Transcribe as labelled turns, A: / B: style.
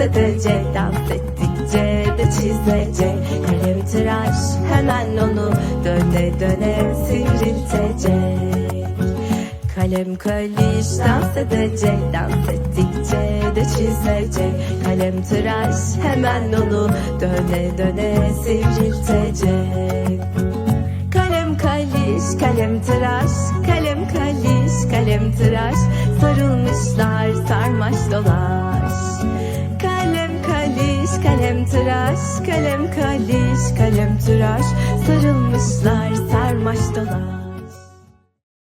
A: edecek Dans ettikçe de çizecek. Kalem tıraş hemen onu döne döne sivriltecek Kalem kaliş dans edecek Dans ettikçe de çizecek. Kalem tıraş hemen onu döne döne sivriltecek Kalem kaliş, kalem tıraş, kalem kaliş, kalem tıraş. Sarılmışlar sarmaş dolaş kalem tıraş, kalem kaliş, kalem tıraş Sarılmışlar